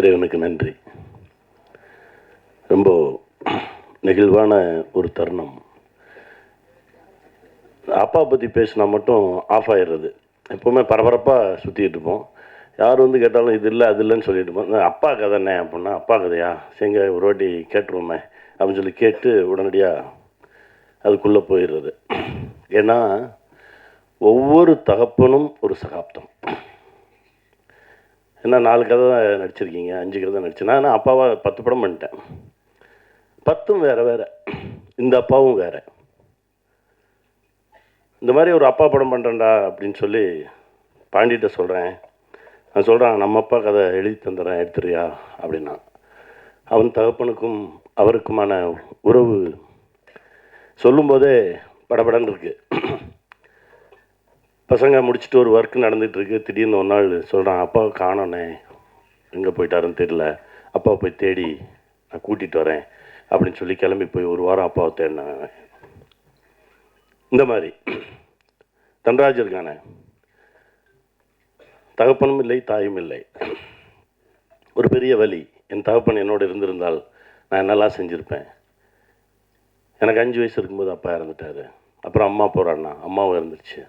இறைவனுக்கு நன்றி. ரொம்ப நெகிழ்வான ஒரு தருணம். அப்பா பற்றி பேசினா மட்டும் ஆஃப் ஆயிடுறது. எப்போவுமே பரபரப்பாக சுற்றிட்டு இருப்போம். யார் வந்து கேட்டாலும் இது இல்லை அது இல்லைன்னு சொல்லிட்டு இருப்போம். அப்பா அப்பா கதைண்ணே அப்படின்னா அப்பா கதையா? சரிங்க ஒரு வாட்டி கேட்டுருவோமே அப்படின்னு சொல்லி கேட்டு உடனடியாக அதுக்குள்ளே போயிடுறது. ஏன்னா ஒவ்வொரு தகப்பனும் ஒரு சகாப்தம். என்ன நாலு கதை தான் நடிச்சிருக்கீங்க அஞ்சு கதை தான் நடிச்சேன். நான் அப்பாவா பத்து படம் பண்ணிட்டேன். பத்தும் வேறு வேறு. இந்த அப்பாவும் வேறு. இந்த மாதிரி ஒரு அப்பா படம் பண்ணுறேன்டா அப்படின்னு சொல்லி பாண்டிகிட்ட சொல்கிறேன் நான் சொல்கிறேன் நம்ம அப்பா கதை எழுதி தந்துடுறேன் எடுத்துறியா அப்படின்னா. அவன் தகப்பனுக்கும் அவருக்குமான உறவு சொல்லும்போதே படபடன்னு இருக்குது பசங்க முடிச்சுட்டு ஒரு ஒர்க் நடந்துகிட்ருக்கு திடீர்னு ஒரு நாள் சொல்கிறான் அப்பாவை காணோண்ணே எங்கே போயிட்டாருன்னு தெரியல. அப்பாவை போய் தேடி நான் கூட்டிகிட்டு வரேன். அப்படின்னு சொல்லி கிளம்பி போய் ஒரு வாரம் அப்பாவை தேடினாங்க. இந்த மாதிரி. தன்ராஜ் இருக்கானே. தகப்பனும் இல்லை தாயும் இல்லை. ஒரு பெரிய வழி என் தகப்பன் என்னோட இருந்திருந்தால் நான் என்னெல்லாம் செஞ்சுருப்பேன்? எனக்கு அஞ்சு வயசு இருக்கும்போது அப்பா இறந்துட்டாரு. அப்புறம் அம்மா போகிறான்னா அம்மாவும் இறந்துருச்சு.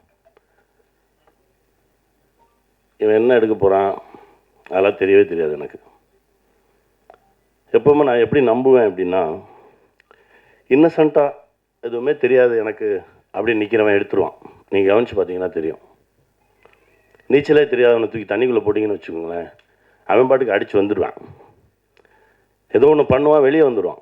இவன் என்ன எடுக்க போகிறான் அதெல்லாம் தெரியவே தெரியாது எனக்கு. எப்போவுமே நான் எப்படி நம்புவேன் அப்படின்னா இன்னசென்ட்டாக எதுவுமே தெரியாது எனக்கு அப்படி நிற்கிறவன் எடுத்துருவான். நீங்கள் கவனிச்சு பார்த்தீங்கன்னா தெரியும். நீச்சலே தெரியாதவனை தூக்கி தண்ணிக்குள்ளே போட்டிங்கன்னு வச்சுக்கோங்களேன் அவன் பாட்டுக்கு அடித்து வந்துடுவான் ஏதோ ஒன்று பண்ணுவான் வெளியே வந்துடுவான்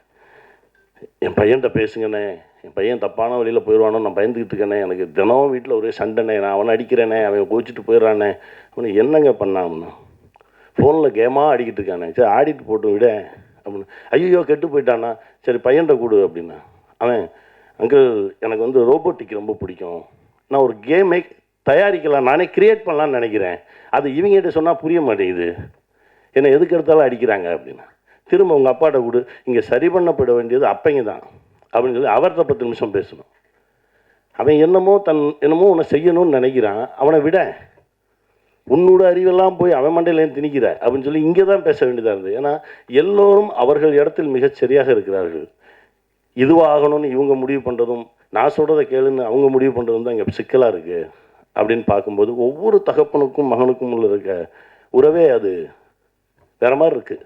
என் பையன்கிட்ட பேசுங்கண்ணே. என் பையன் தப்பான வழியில் போயிடுவானோ நான் பயந்துக்கிட்டு இருக்கேனே எனக்கு தினம் வீட்டில் ஒரே சண்டைண்ணே. நான் அவனை அடிக்கிறேனே அவன் கோச்சிட்டு போயிடறானே. அவனை என்னங்க பண்ணான் ஃபோனில் கேமாக ஆடிக்கிட்டு இருக்கானே சரி ஆடிட்டு போட்டு விட. அப்படின்னு. ஐயோ கெட்டு போயிட்டானா? சரி பையன்கிட்ட கொடு அப்படின்னா. அவன் அங்கிள் எனக்கு வந்து ரோபோட்டிக் ரொம்ப பிடிக்கும். நான் ஒரு கேமை தயாரிக்கலாம் நானே கிரியேட் பண்ணலான்னு நினைக்கிறேன். அது இவங்ககிட்ட சொன்னால் புரிய மாட்டேங்குது. என்னை எதுக்கு எடுத்தாலும் அடிக்கிறாங்க அப்படின்னா. திரும்ப உங்கள் அப்பாட்ட கொடு இங்கே சரி பண்ணப்பட வேண்டியது அப்பைங்க தான் அப்படின்னு சொல்லி அவர்கிட்ட பத்து நிமிஷம் பேசணும். அவன் என்னமோ தன் என்னமோ உன்னை செய்யணும்னு நினைக்கிறான். அவனை விட உன்னோட அறிவெல்லாம் போய் அவன் மண்டையிலேருந்து திணிக்கிற அப்படின்னு சொல்லி இங்கே தான் பேச வேண்டியதாக இருந்தது. ஏன்னா எல்லோரும் அவர்கள் இடத்தில் மிகச் சரியாக இருக்கிறார்கள். இதுவாகணும்னு இவங்க முடிவு பண்ணுறதும் நான் சொல்கிறத கேளுன்னு அவங்க முடிவு பண்ணுறதும் தான் இங்கே சிக்கலாக இருக்குது அப்படின்னு பார்க்கும்போது ஒவ்வொரு தகப்பனுக்கும் மகனுக்கும் உள்ள இருக்க உறவே அது வேற மாதிரி இருக்குது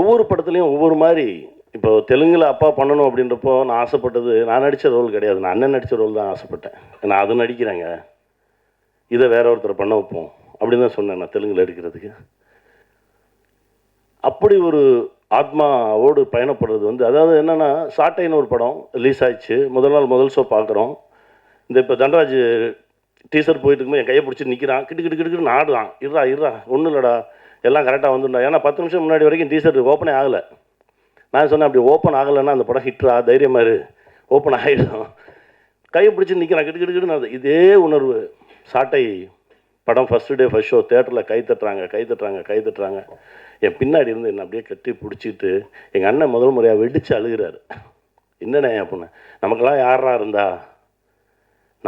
ஒவ்வொரு படத்துலையும் ஒவ்வொரு மாதிரி. இப்போ தெலுங்கில் அப்பா பண்ணணும் அப்படின்றப்போ நான் ஆசைப்பட்டது நான் நடித்த ரோல் கிடையாது. நான் அண்ணன் நடித்த ரோல் தான் ஆசைப்பட்டேன். நான் அது நடிக்கிறேங்க. இதை வேற ஒருத்தர் பண்ண வைப்போம் அப்படின்னு தான் சொன்னேன் நான் தெலுங்கில் எடுக்கிறதுக்கு. அப்படி ஒரு ஆத்மாவோடு பயணப்படுறது வந்து அதாவது என்னென்னா சாட்டைன்னு ஒரு படம் ரிலீஸ் ஆயிடுச்சு. முதல் நாள் முதல் ஷோ பார்க்குறோம். இந்த இப்போ தண்டராஜ் டீசர் போயிட்டு இருக்கும்போது என் கையை பிடிச்சி நிற்கிறான் கிட்டு கிட்டு கிட்டு கிட்டு ஆடுறான். இருடா இருடா ஒன்றும் இல்லைடா. எல்லாம் கரெக்டாக வந்துடும் ஏன்னா பத்து நிமிஷம் முன்னாடி வரைக்கும் டீசர் ஓப்பனே ஆகலை. நான் சொன்னேன் அப்படி ஓப்பன் ஆகலைன்னா அந்த படம் ஹிட்ரா தைரியமாக இரு. ஓப்பன் ஆகிடும் கையை பிடிச்சி நிற்கிறேன் கிட்டு கிட்டு கிட்டுன்னு அது இதே உணர்வு. சாட்டை படம் ஃபஸ்ட்டு டே ஃபஸ்ட் ஷோ தேட்டரில் கை தட்டுறாங்க கை தட்டுறாங்க கை தட்டுறாங்க. என் பின்னாடி இருந்து என்னை அப்படியே கட்டி பிடிச்சிட்டு எங்கள் அண்ணன் முதல் முறையாக வெடித்து அழுகிறாரு. என்னண்ணே அப்படின்னு நமக்கெல்லாம் யாரா இருந்தா?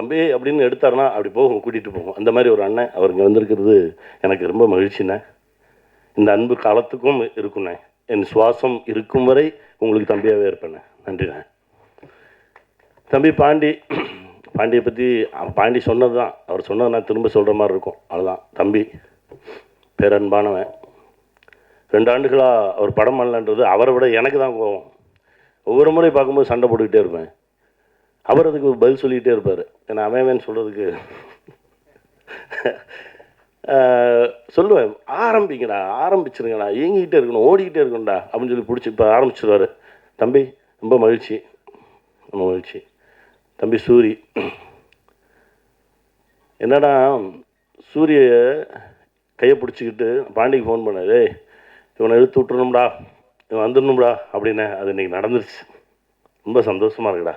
தம்பி அப்படின்னு எடுத்தாருன்னா அப்படி போகும் கூட்டிகிட்டு போகும். அந்த மாதிரி ஒரு அண்ணன் அவர் இங்கே வந்திருக்கிறது எனக்கு ரொம்ப மகிழ்ச்சிண்ணே. இந்த அன்பு காலத்துக்கும் இருக்குண்ணே என் சுவாசம் இருக்கும் வரை உங்களுக்கு தம்பியாகவே இருப்பேண்ணே. நன்றிண்ணே. தம்பி பாண்டி பாண்டியை பற்றி பாண்டி சொன்னது தான் அவர் சொன்னது நான் திரும்ப சொல்கிற மாதிரி இருக்கும். அவ்வளோதான் தம்பி பேரன்பானவன். ரெண்டு ஆண்டுகளாக அவர் படம் பண்ணலன்றது அவரை விட எனக்கு தான் கோவம். ஒவ்வொரு முறை பார்க்கும்போது சண்டை போட்டுக்கிட்டே இருப்பேன். அவர் அதுக்கு பதில் சொல்லிகிட்டே இருப்பார். ஏன்னா அவன் சொல்கிறதுக்கு சொல்லுவேன் ஆரம்பிங்கடா ஆரம்பிச்சிருங்கடா இயங்கிக்கிட்டே இருக்கணும் ஓடிக்கிட்டே இருக்கணும்டா அப்படின்னு சொல்லி பிடிச்சி இப்போ ஆரம்பிச்சிருவார். தம்பி ரொம்ப மகிழ்ச்சி ரொம்ப மகிழ்ச்சி. தம்பி சூரி. என்னடா சூரிய கையை பிடிச்சிக்கிட்டு பாண்டிக்கு ஃபோன் பண்ணாரு "ஏய், இவனை இழுத்து விட்டுறணும்டா இவன் வந்துடணும்டா அப்படின்னு அது இன்னைக்கு நடந்துருச்சு. ரொம்ப சந்தோஷமாக இருக்குடா.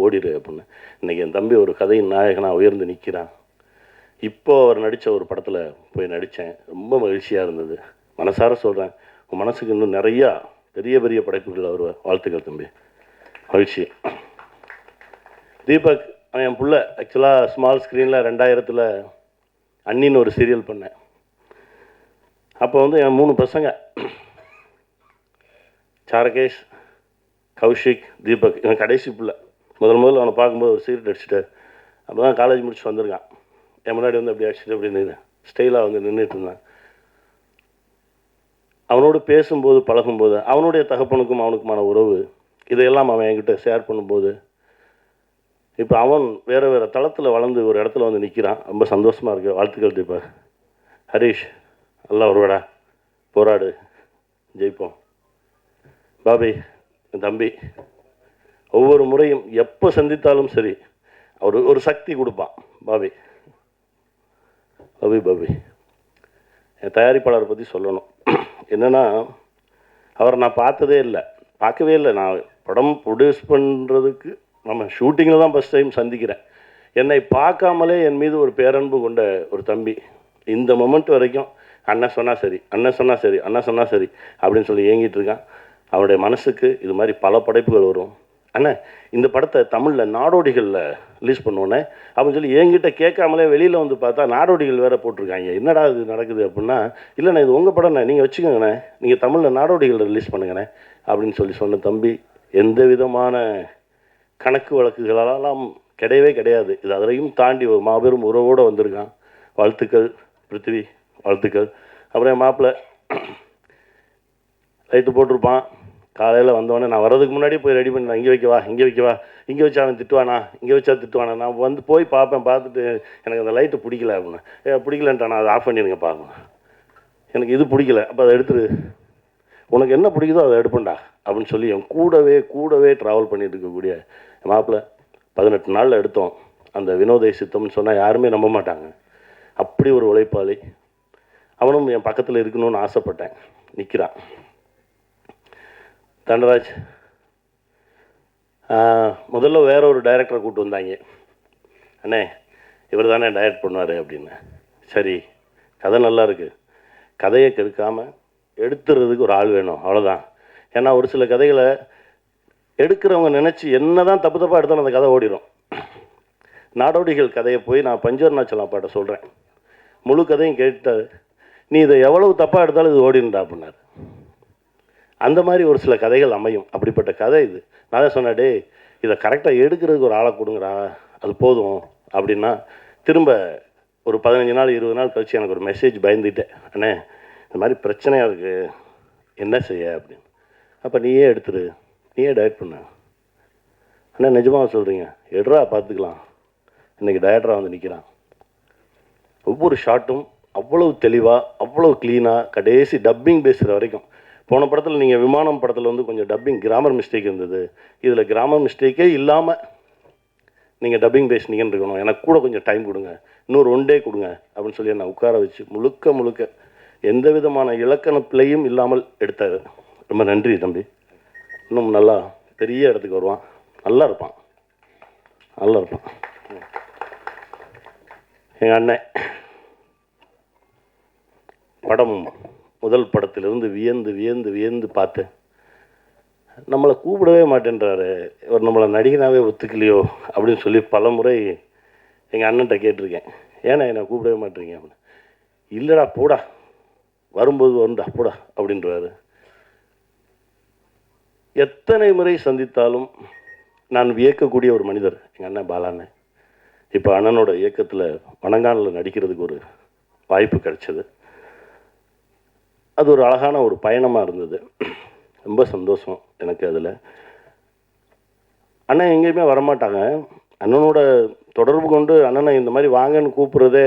ஓடிடு அப்படின்னு. இன்றைக்கி என் தம்பி ஒரு கதையின் நாயகனாக உயர்ந்து நிற்கிறான் இப்போ அவர் நடித்த ஒரு படத்தில் போய் நடித்தேன் ரொம்ப மகிழ்ச்சியாக இருந்தது. மனசார சொல்கிறேன் உன் மனசுக்கு இன்னும் நிறையா பெரிய பெரிய படைப்புகள் வருவ வாழ்த்துக்கள் தம்பி. மகிழ்ச்சி. தீபக் என் புள்ள. ஆக்சுவலாக ஸ்மால் ஸ்க்ரீனில் ரெண்டாயிரத்தில் அண்ணின்னு ஒரு சீரியல் பண்ணேன். அப்போ வந்து என் மூணு பசங்க. சாரகேஷ் கௌஷிக் தீபக். இவன் கடைசி பிள்ளை. முதல் முதல்ல அவனை பார்க்கும்போது ஒரு சீரியட் அடிச்சுட்டு அப்போ தான் காலேஜ் முடிச்சு வந்திருக்கான். என் முன்னாடி வந்து அப்படி அடிச்சுட்டு அப்படி நின்று ஸ்டைலாக வந்து நின்றுட்டு இருந்தான். அவனோடு பேசும்போது பழகும்போது அவனுடைய தகப்பனுக்கும் அவனுக்குமான உறவு இதையெல்லாம் அவன் என்கிட்ட ஷேர் பண்ணும்போது இப்போ அவன் வேறு வேறு தளத்தில் வளர்ந்து ஒரு இடத்துல வந்து நிற்கிறான் ரொம்ப சந்தோஷமாக இருக்கு. வாழ்த்துக்கள் தீபா ஹரீஷ் நல்லா வருவாடா போராடு. ஜெயிப்போம். பாபி என் தம்பி. ஒவ்வொரு முறையும் எப்போ சந்தித்தாலும் சரி அவர் ஒரு சக்தி கொடுப்பான். பாபி. Bobby Bobby. என் தயாரிப்பாளரை பற்றி சொல்லணும். என்னென்னா அவரை நான் பார்த்ததே இல்லை. பார்க்கவே இல்லை. நான் படம் ப்ரொடியூஸ் பண்ணுறதுக்கு நம்ம ஷூட்டிங்கில் தான் ஃபஸ்ட் டைம் சந்திக்கிறேன். என்னை பார்க்காமலே என் மீது ஒரு பேரன்பு கொண்ட ஒரு தம்பி. இந்த மொமெண்ட் வரைக்கும் அண்ணன் சொன்னால் சரி அண்ணன் சொன்னால் சரி அண்ணன் சொன்னால் சரி அப்படின்னு சொல்லி ஏங்கிட்டு இருக்கான். அவருடைய மனசுக்கு இது மாதிரி பல படைப்புகள் வரும். அண்ணன் இந்த படத்தை தமிழில் நாடோடிகளில் ரிலீஸ் பண்ணோன்னே அப்படின்னு சொல்லி என்கிட்ட கேட்காமலே வெளியில் வந்து பார்த்தா நாடோடிகள் வேறு போட்டிருக்காங்க. என்னடா இது நடக்குது அப்படின்னா இல்லைண்ணே இது உங்கள் படம்ண்ணே நீங்கள் வச்சுக்கோங்கண்ணே நீங்கள் தமிழில் நாடோடிகளில் ரிலீஸ் பண்ணுங்கண்ணே அப்படின்னு சொல்லி சொன்ன தம்பி எந்த விதமான கணக்கு வழக்குகளெல்லாம் கிடையவே கிடையாது. இது அதையும் தாண்டி ஒரு மாபெரும் உறவோடு வந்திருக்கான். வாழ்த்துக்கள் பிருத்திவி வாழ்த்துக்கள். அப்புறம் என் மாப்பிள்ளை லைட்டு போட்டிருப்பான். காலையில் வந்தோடனே நான் வர்றதுக்கு முன்னாடி போய் ரெடி பண்ணி இங்கே வைக்கவா? இங்கே வைக்கவா? இங்கே வச்சா அவன் திட்டுவானா? இங்கே வச்சா திட்டுவானா? நான் வந்து போய் பார்ப்பேன் பார்த்துட்டு எனக்கு அந்த லைட்டு பிடிக்கல அப்படின்னு. ஏ பிடிக்கலன்ட்டான் அதை ஆஃப் பண்ணிடுங்க பார்க்கணும் எனக்கு இது பிடிக்கல. அப்போ அதை எடுத்துரு. உனக்கு என்ன பிடிக்குதோ அதை எடுப்பேன்டா அப்படின்னு சொல்லி என் கூடவே கூடவே ட்ராவல் பண்ணிட்டு இருக்கக்கூடிய என் மாப்பிள்ளை பதினெட்டு நாளில் எடுத்தோம். அந்த வினோதை சித்தம்னு சொன்னால் யாருமே நம்ப மாட்டாங்க. அப்படி ஒரு உழைப்பாளி. அவனும் என் பக்கத்தில் இருக்கணும்னு ஆசைப்பட்டேன். நிற்கிறான் தண்டராஜ் முதல்ல வேற ஒரு டைரக்டரை கூப்பிட்டு வந்தாங்க. அண்ணே இவர் தானே டைரக்ட் பண்ணுவார் அப்படின்னு. சரி கதை நல்லா இருக்குது கதையை கெடுக்காமல் எடுத்துறதுக்கு ஒரு ஆள் வேணும் அவ்வளோதான் ஏன்னா ஒரு சில கதைகளை எடுக்கிறவங்க நினச்சி என்ன தான் தப்பு தப்பாக எடுத்தாலும் அந்த கதை ஓடிடும் நாடோடிகள் கதையை போய் நான் பஞ்சவர்ணாச்சலம் பாட்டை சொல்கிறேன் முழு கதையும் கேட்டாரு நீ இதை எவ்வளவு தப்பாக எடுத்தாலும் இது ஓடிடும்டா அப்படின்னாரு. அந்த மாதிரி ஒரு சில கதைகள் அமையும். அப்படிப்பட்ட கதை இது. நான் தான் சொன்னேன் டேய் இதை கரெக்டாக எடுக்கிறதுக்கு ஒரு ஆளை கொடுங்கடா. அது போதும். அப்படின்னா திரும்ப ஒரு பதினஞ்சு நாள் இருபது நாள் கழிச்சு எனக்கு ஒரு மெசேஜ் பயந்துட்டேன். அண்ணே இந்த மாதிரி பிரச்சனையாக இருக்குது என்ன செய்ய? அப்படின்னு. அப்போ நீயே எடுத்துரு. நீயே டயட் பண்ண. அண்ணா நிஜமாக சொல்கிறீங்க எடுறா பார்த்துக்கலாம். இன்றைக்கி டயட்டராக வந்து நிற்கிறான் ஒவ்வொரு ஷாட்டும் அவ்வளவு தெளிவாக அவ்வளவு க்ளீனாக கடைசி டப்பிங் பேசுகிற வரைக்கும் போன படத்தில் நீங்கள் விமானம் படத்தில் வந்து கொஞ்சம் டப்பிங் கிராமர் மிஸ்டேக் இருந்தது. இதில் கிராமர் மிஸ்டேக்கே இல்லாமல் நீங்கள் டப்பிங் பேசினீங்கன்னு இருக்கணும். எனக்கு கூட கொஞ்சம் டைம் கொடுங்க. இன்னொரு ஒன் டே கொடுங்க அப்படின்னு சொல்லி என்னை உட்கார வச்சு முழுக்க முழுக்க எந்த விதமான இலக்கண பிழையும் இல்லாமல் எடுத்தார். ரொம்ப நன்றி தம்பி. இன்னும் நல்லா பெரிய இடத்துக்கு வருவான். நல்லா இருப்பான். நல்லா இருப்பான். எங்கள் அண்ணன். படம் முதல் படத்திலிருந்து வியந்து வியந்து வியந்து பார்த்தேன் நம்மளை கூப்பிடவே மாட்டேன்றாரு. இவர் நம்மளை நடிகனாகவே ஒத்துக்கலையோ அப்படின்னு சொல்லி பல முறை எங்கள் அண்ணன்ட்ட கேட்டிருக்கேன். ஏன்னா என்னை கூப்பிடவே மாட்டேறீங்க அப்படின்னு. இல்லைடா போடா. வரும்போது வரும்டா போடா அப்படின்றாரு. எத்தனை முறை சந்தித்தாலும் நான் வியக்கக்கூடிய ஒரு மனிதர் எங்கள் அண்ணன் பாலாண்ணன் இப்போ அண்ணனோட இயக்கத்தில் வணங்கானில் நடிக்கிறதுக்கு ஒரு வாய்ப்பு கிடைச்சது. அது ஒரு அழகான ஒரு பயணமாக இருந்தது. ரொம்ப சந்தோஷம் எனக்கு அதில். அண்ணன் எங்கேயுமே வரமாட்டாங்க. அண்ணனோட தொடர்பு கொண்டு அண்ணனை இந்த மாதிரி வாங்கன்னு கூப்பிட்றதே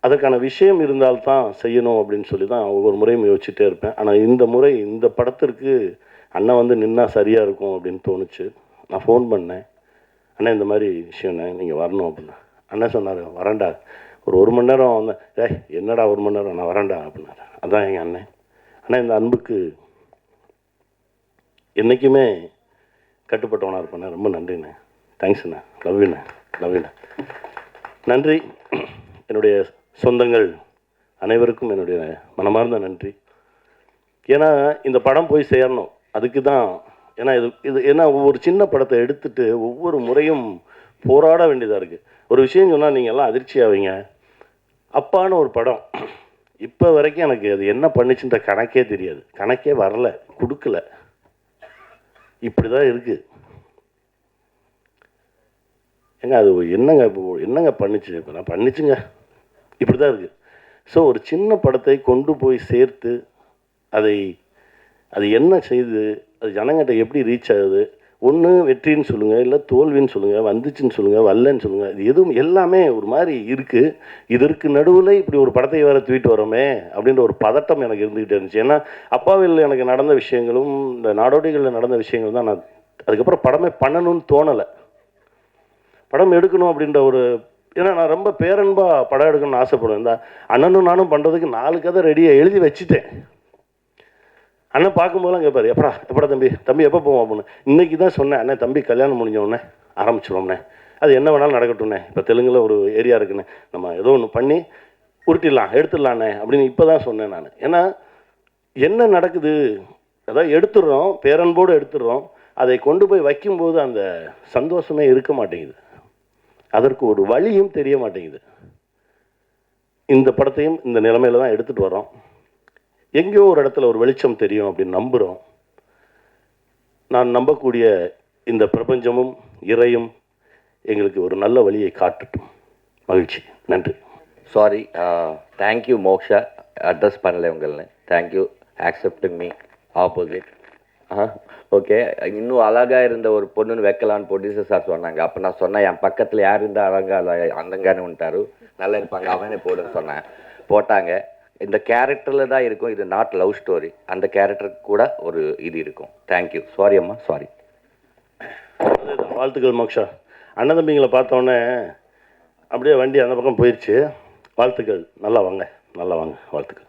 அதற்கான விஷயம் இருந்தால்தான் செய்யணும் அப்படின்னு சொல்லி தான் ஒவ்வொரு முறையும் யோசிச்சுட்டே இருப்பேன். ஆனால் இந்த முறை இந்த படத்திற்கு அண்ணன் வந்து நின்னா சரியாக இருக்கும் அப்படின்னு தோணுச்சு. நான் ஃபோன் பண்ணேன். அண்ணன் இந்த மாதிரி விஷயம்ண்ணே நீங்கள் வரணும் அப்படின்னா. அண்ணன் சொன்னார் வரேன்டா. ஒரு ஒரு மணி நேரம் வந்தேன் ஏய் என்னடா ஒரு மணி நேரம்? நான் வரேன்டா அப்படின்னாரு. அதான் எங்கள் அண்ணன். ஆனால் இந்த அன்புக்கு என்றைக்குமே கட்டுப்பட்டவனாக இருப்பேண்ணே ரொம்ப நன்றிண்ணே. தேங்க்ஸ்ண்ணே லவ்யூண்ணே லவ்யூண்ணே நன்றி. என்னுடைய சொந்தங்கள் அனைவருக்கும் என்னுடைய மனமார்ந்த நன்றி. ஏன்னா இந்த படம் போய் சேரணும். அதுக்கு தான் ஏன்னா இது இது ஏன்னா ஒவ்வொரு சின்ன படத்தை எடுத்துட்டு ஒவ்வொரு முறையும் போராட வேண்டியதாக இருக்குது ஒரு விஷயம் சொன்னால் நீங்கள் எல்லாம் அதிர்ச்சி ஆவீங்க. அப்பான்னு ஒரு படம். இப்போ வரைக்கும் எனக்கு அது என்ன பண்ணுச்சுன்ற கணக்கே தெரியாது. கணக்கே வரல கொடுக்கல. இப்படி தான் இருக்குது ஏங்க அது என்னங்க இப்போ என்னங்க பண்ணுச்சு? இப்போ நான் பண்ணுச்சுங்க. இப்படி தான் இருக்குது ஸோ ஒரு சின்ன படத்தை கொண்டு போய் சேர்த்து அதை அது என்ன செய்யுது அது ஜனங்கிட்ட எப்படி ரீச் ஆகுது? ஒன்று வெற்றின்னு சொல்லுங்கள் இல்லை தோல்வின்னு சொல்லுங்கள் வந்துச்சுன்னு சொல்லுங்கள் வரலன்னு சொல்லுங்கள் இது எதுவும் எல்லாமே ஒரு மாதிரி இருக்குது இதற்கு நடுவில் இப்படி ஒரு படத்தை வேறு தூக்கிட்டு வரோமே அப்படின்ற ஒரு பதட்டம் எனக்கு இருந்துக்கிட்டே இருந்துச்சு. ஏன்னா அப்பாவில் எனக்கு நடந்த விஷயங்களும் இந்த நாடோடிகளில் நடந்த விஷயங்கள் தான் நான் அதுக்கப்புறம் படமே பண்ணணும்னு தோணலை. படம் எடுக்கணும் அப்படின்ற ஒரு ஏன்னா நான் ரொம்ப பேரன்பாக படம் எடுக்கணும்னு ஆசைப்படுவேன். இந்த அண்ணனும் நானும் பண்ணுறதுக்கு நாலு கதை ரெடியாக எழுதி வச்சுட்டேன். அண்ணன் பார்க்கும்போதெல்லாம் கேட்பாரு எப்படா எப்படா தம்பி? தம்பி எப்போ போவோம் அப்படின்னு இன்றைக்கி தான் சொன்னேன் அண்ணன் தம்பி கல்யாணம் முடிஞ்சோடனே ஆரம்பிச்சிடுவோம்ண்ணே அது என்ன வேணாலும் நடக்கட்டும்ண்ணே இப்போ தெலுங்கில் ஒரு ஏரியா இருக்குண்ணே நம்ம ஏதோ ஒன்று பண்ணி உருட்டிடலாம் எடுத்துடலாண்ணே அப்படின்னு இப்போ தான் சொன்னேன் நான். ஏன்னா என்ன நடக்குது? அதாவது எடுத்துடுறோம் பேரன்போடு எடுத்துடுறோம். அதை கொண்டு போய் வைக்கும்போது அந்த சந்தோஷமே இருக்க மாட்டேங்குது. அதற்கு ஒரு வழியும் தெரிய மாட்டேங்குது. இந்த படத்தையும் இந்த நிலைமையில தான் எடுத்துகிட்டு வரோம் எங்கேயோ ஒரு இடத்துல ஒரு வெளிச்சம் தெரியும் அப்படின்னு நம்புகிறோம் நான் நம்பக்கூடிய இந்த பிரபஞ்சமும் இறையும் எங்களுக்கு ஒரு நல்ல வழியை காட்டட்டும். மகிழ்ச்சி. நன்றி. Sorry thank you uh, Moksha. Address பண்ணலை உங்களே thank you accepting me opposite okay இன்னும் அழகாக இருந்த ஒரு பொண்ணுன்னு வைக்கலான்னு ப்ரொடியூசர் சார் சொன்னாங்க. அப்போ நான் சொன்னேன் என் பக்கத்தில் யார் இருந்தால் அழகாக அழகா அந்தங்கான்னு நல்லா இருப்பாங்க அவனே போடுன்னு சொன்னேன். போட்டாங்க. இந்த கேரக்டரில் தான் இருக்கும். இது நாட் லவ் ஸ்டோரி அந்த கேரக்டருக்கு கூட ஒரு இது இருக்கும். தேங்க்யூ சாரி அம்மா. சாரி வாழ்த்துக்கள் மோக்ஷா. அண்ணன் தம்பிங்களை பார்த்தோன்னே அப்படியே வண்டி அந்த பக்கம் போயிடுச்சு வாழ்த்துக்கள். நல்லா வாங்க. நல்லா வாங்க. வாழ்த்துக்கள்.